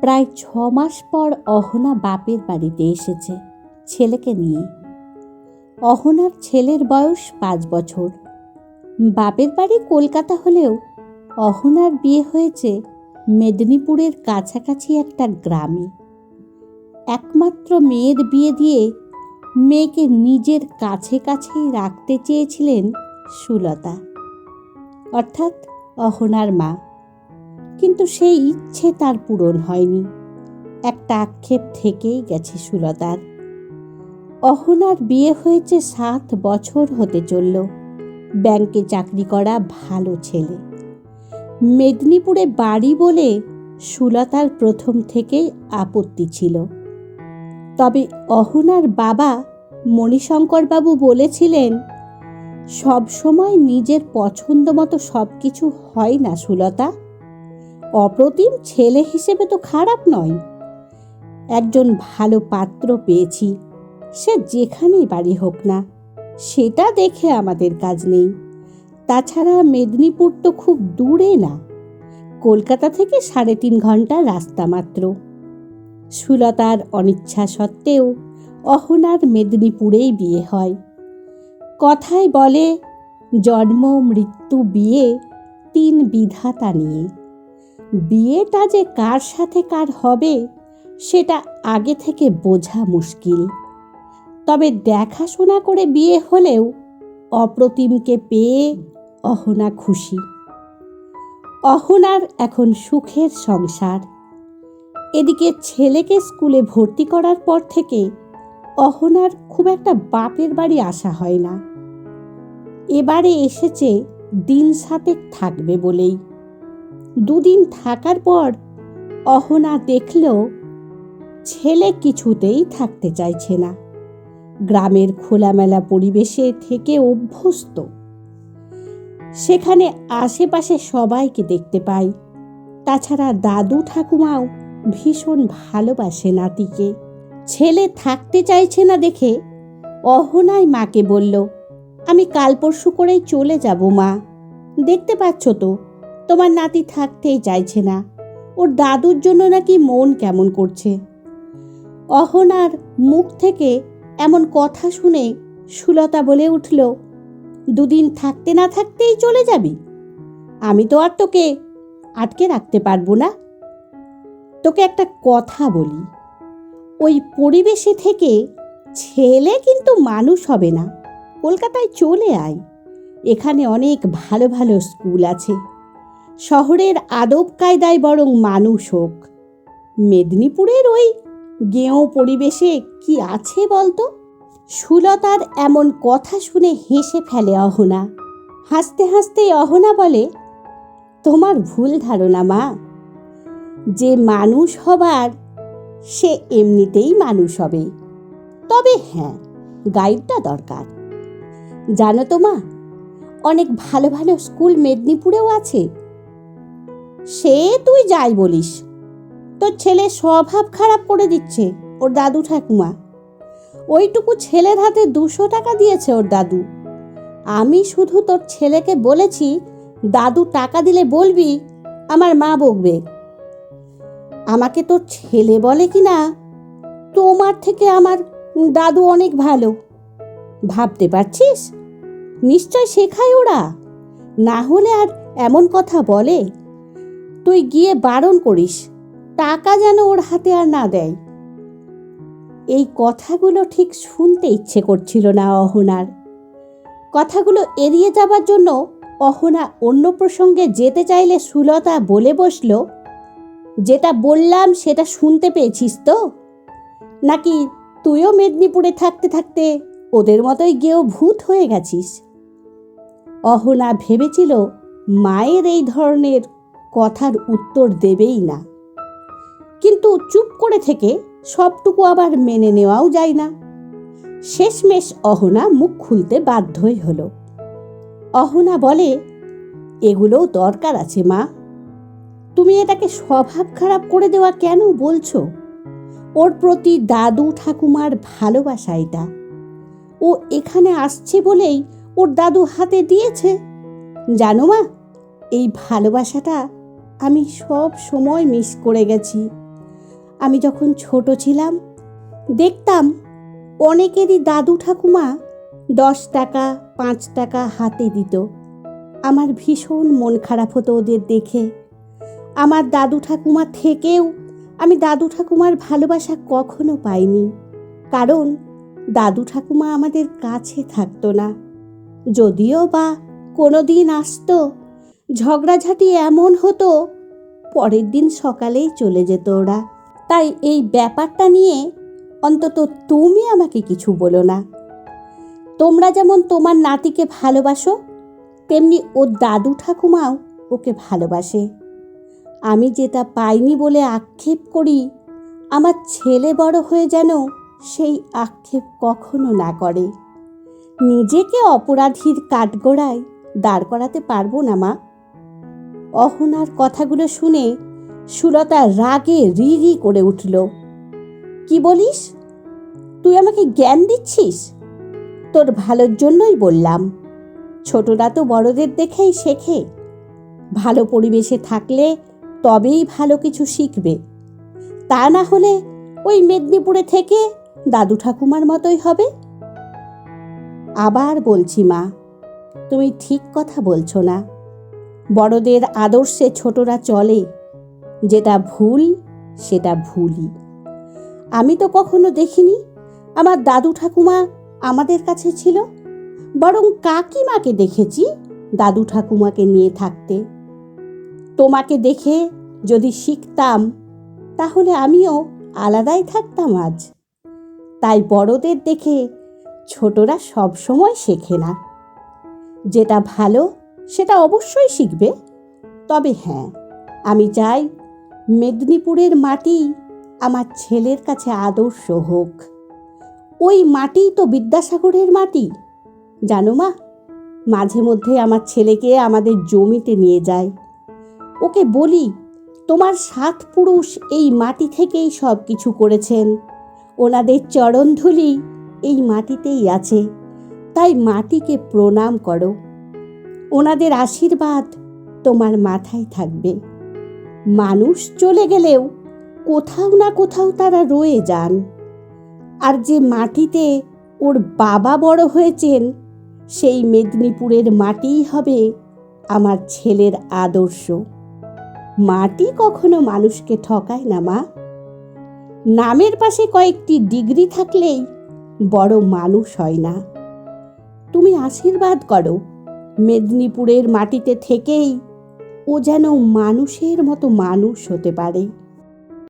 প্রায় ছ মাস পর অহনা বাপের বাড়িতে এসেছে ছেলেকে নিয়ে। অহনার ছেলের বয়স পাঁচ বছর। বাপের বাড়ি কলকাতা হলেও অহনার বিয়ে হয়েছে মেদিনীপুরের কাছাকাছি একটা গ্রামে। একমাত্র মেয়ের বিয়ে দিয়ে মেয়েকে নিজের কাছে কাছেই রাখতে চেয়েছিলেন সুলতা। অর্থাৎ অহনার মা। কিন্তু সেই ইচ্ছে তার পূরণ হয়নি। একটা আক্ষেপ থেকেই গেছে সুলতার অহনার বিয়ে হয়েছে সাত বছর হতে চলল। ব্যাংকে চাকরি করা ভালো ছেলে। মেদিনীপুরে বাড়ি বলে সুলতার প্রথম থেকেই আপত্তি ছিল। তবে অহনার বাবা মণিশঙ্করবাবু বলেছিলেন সব সময় নিজের পছন্দ মতো সব কিছু হয় না সুলতা। অপ্রতিম ছেলে হিসেবে তো খারাপ নয়। একজন ভালো পাত্র পেয়েছি, সে যেখানেই বাড়ি হোক না, সেটা দেখে আমাদের কাজ নেই। তাছাড়া মেদিনীপুর তো খুব দূরে না, কলকাতা থেকে সাড়ে তিন ঘণ্টা রাস্তা মাত্র। সুলতার অনিচ্ছা সত্ত্বেও অহনার মেদিনীপুরেই বিয়ে হয়। কথায় বলে, জন্ম, মৃত্যু, বিয়ে তিন বিধাতা নিয়ে। বিয়েটা যে কার সাথে কার হবে, সেটা আগে থেকে বোঝা মুশকিল। তবে দেখাশোনা করে বিয়ে হলেও অপ্রতিমকে পেয়ে অহনা খুশি। অহনার এখন সুখের সংসার। এদিকে ছেলেকে স্কুলে ভর্তি করার পর থেকে অহনার খুব একটা বাপের বাড়ি আসা হয় না। এবারে এসেছে দিন সাতেক থাকবে বলেই। দুদিন থাকার পর অহনা দেখল ছেলে কিছুতেই থাকতে চাইছে না। গ্রামের খোলামেলা পরিবেশে থেকে অভ্যস্ত। সেখানে আশেপাশে সবাইকে দেখতে পাই। তাছাড়া দাদু ঠাকুমাও ভীষণ ভালোবাসে নাতিকে। ছেলে থাকতে চাইছে না দেখে অহনাই মাকে বলল, আমি কাল পরশু করেই চলে যাব মা। দেখতে পাচ্ছ তো তোমার নাতি থাকতেই চাইছে না। ওর দাদুর জন্য নাকি মন কেমন করছে। অহনার মুখ থেকে এমন কথা শুনে সুলতা বলে উঠল, দুদিন থাকতে না থাকতেই চলে যাবি? আমি তো আর তোকে আটকে রাখতে পারব না। তোকে একটা কথা বলি, ওই পরিবেশে থেকে ছেলে কিন্তু মানুষ হবে না। কলকাতায় চলে আয়। এখানে অনেক ভালো ভালো স্কুল আছে। শহরের আদব কায়দায় বরং মানুষ হোক। মেদিনীপুরের ওই গেঁয়ো পরিবেশে কি আছে বলতো? সুলতার এমন কথা শুনে হেসে ফেলে অহনা। হাসতে হাসতেই অহনা বলে, তোমার ভুল ধারণা, মা। যে মানুষ হবার, সে এমনিতেই মানুষ হবে। তবে হ্যাঁ গাইডটা দরকার। জানো তো, মা, অনেক ভালো ভালো স্কুল মেদিনীপুরেও আছে। সে তুই যাই বলিস। তোর ছেলে স্বভাব খারাপ করে দিচ্ছে ওর দাদু ঠাকুমা। ওইটুকু ছেলের হাতে দুশো টাকা দিয়েছে ওর দাদু। আমি শুধু তোর ছেলেকে বলেছি, দাদু টাকা দিলে বলবি, আমার মা বকবে। আমাকে তোর ছেলে বলে কি না? তোমার থেকে আমার দাদু অনেক ভালো। ভাবতে পারছিস? নিশ্চয় শেখায় ওরা। না হলে আর এমন কথা বলে। তুই গিয়ে বারণ করিস, টাকা যেন ওর হাতে আর না দেয়। এই কথাগুলো ঠিক শুনতে ইচ্ছে করছিল না অহনার। কথাগুলো এড়িয়ে যাবার জন্য অহনা অন্য প্রসঙ্গে যেতে চাইলে সুলতা বলে বসল, যেটা বললাম সেটা শুনতে পেয়েছিস তো? নাকি তুইও মেদিনীপুরে থাকতে থাকতে ওদের মতোই গেও ভূত হয়ে গেছিস? অহনা ভেবেছিল মায়ের এই ধরনের কথার উত্তর দেবেই না। কিন্তু চুপ করে থেকে সবটুকু আবার মেনে নেওয়াও যায় না। শেষমেশ অহনা মুখ খুলতে বাধ্যই হলো। অহনা বলে, এগুলোও দরকার আছে, মা। তুমি এটাকে স্বভাব খারাপ করে দেওয়া কেন বলছো? ওর প্রতি দাদু ঠাকুমার ভালোবাসা এটা। ও এখানে আসছে বলেই ওর দাদু হাতে দিয়েছে। জানো মা, এই ভালোবাসাটা আমি সব সময় মিস করে গেছি। আমি যখন ছোট ছিলাম, দেখতাম অনেকেরই দাদু ঠাকুমা দশ টাকা, পাঁচ টাকা হাতে দিত। আমার ভীষণ মন খারাপ হতো ওদের দেখে। আমার দাদু ঠাকুমা থেকেও আমি দাদু ঠাকুমার ভালোবাসা কখনো পাইনি। কারণ দাদু ঠাকুমা আমাদের কাছে থাকতো না। যদিও বা কোনো দিন আসতো ঝগড়াঝাটি এমন হতো, পরের দিন সকালেই চলে যেত ওরা। তাই এই ব্যাপারটা নিয়ে অন্তত তুমি আমাকে কিছু বলো না। তোমরা যেমন তোমার নাতিকে ভালোবাসো, তেমনি ওর দাদু ঠাকুমাও ওকে ভালোবাসে। আমি যেটা পাইনি বলে আক্ষেপ করি, আমার ছেলে বড় হয়ে যেন সেই আক্ষেপ কখনো না করে। নিজেকে অপরাধীর কাঠগোড়ায় দাঁড় করাতে পারব না মা। অহনার কথাগুলো শুনে সুলতা রাগে রি রি করে উঠল। কি বলিস? তুই আমাকে জ্ঞান দিচ্ছিস? তোর ভালোর জন্যই বললাম। ছোটরা তো বড়দের দেখেই শেখে। ভালো পরিবেশে থাকলে তবেই ভালো কিছু শিখবে। তা না হলে ওই মেদিনীপুরে থেকে দাদু ঠাকুমার মতোই হবে? আবার বলছি মা, তুমি ঠিক কথা বলছো না। বড়দের আদর্শে ছোটরা চলে, যেটা ভুল, সেটা ভুলই। আমি তো কখনো দেখিনি, আমার দাদু ঠাকুমা আমাদের কাছে ছিল, বরং কাকিমাকে দেখেছি দাদু ঠাকুমাকে নিয়ে থাকতে। তোমাকে দেখে যদি শিখতাম, তাহলে আমিও আলাদাই থাকতাম আজ। তাই বড়দের দেখে ছোটরা সব সময় শেখে না। যেটা ভালো সেটা অবশ্যই শিখবে। তবে হ্যাঁ আমি চাই মেদিনীপুরের মাটি আমার ছেলের কাছে আদর্শ হোক। ওই মাটি তো বিদ্যাসাগরের মাটি। জানো মা, মাঝে মধ্যে আমার ছেলেকে আমাদের জমিতে নিয়ে যায়। ওকে বলি, তোমার সাত পুরুষ এই মাটি থেকেই সব কিছু করেছেন। ওনাদের চরণধুলি এই মাটিতেই আছে। তাই মাটিকে প্রণাম করো। ওনাদের আশীর্বাদ তোমার মাথায় থাকবে। মানুষ চলে গেলেও কোথাও না কোথাও তারা রয়ে যান। আর যে মাটিতে ওর বাবা বড় হয়েছেন, সেই মেদিনীপুরের মাটিই হবে আমার ছেলের আদর্শ। মাটি কখনো মানুষকে ঠকায় না, মা। নামের পাশে কয়েকটি ডিগ্রি থাকলেই বড় মানুষ হয় না। তুমি আশীর্বাদ করো। মেদিনীপুরের মাটিতে থেকেই ও যেন মানুষের মতো মানুষ হতে পারে।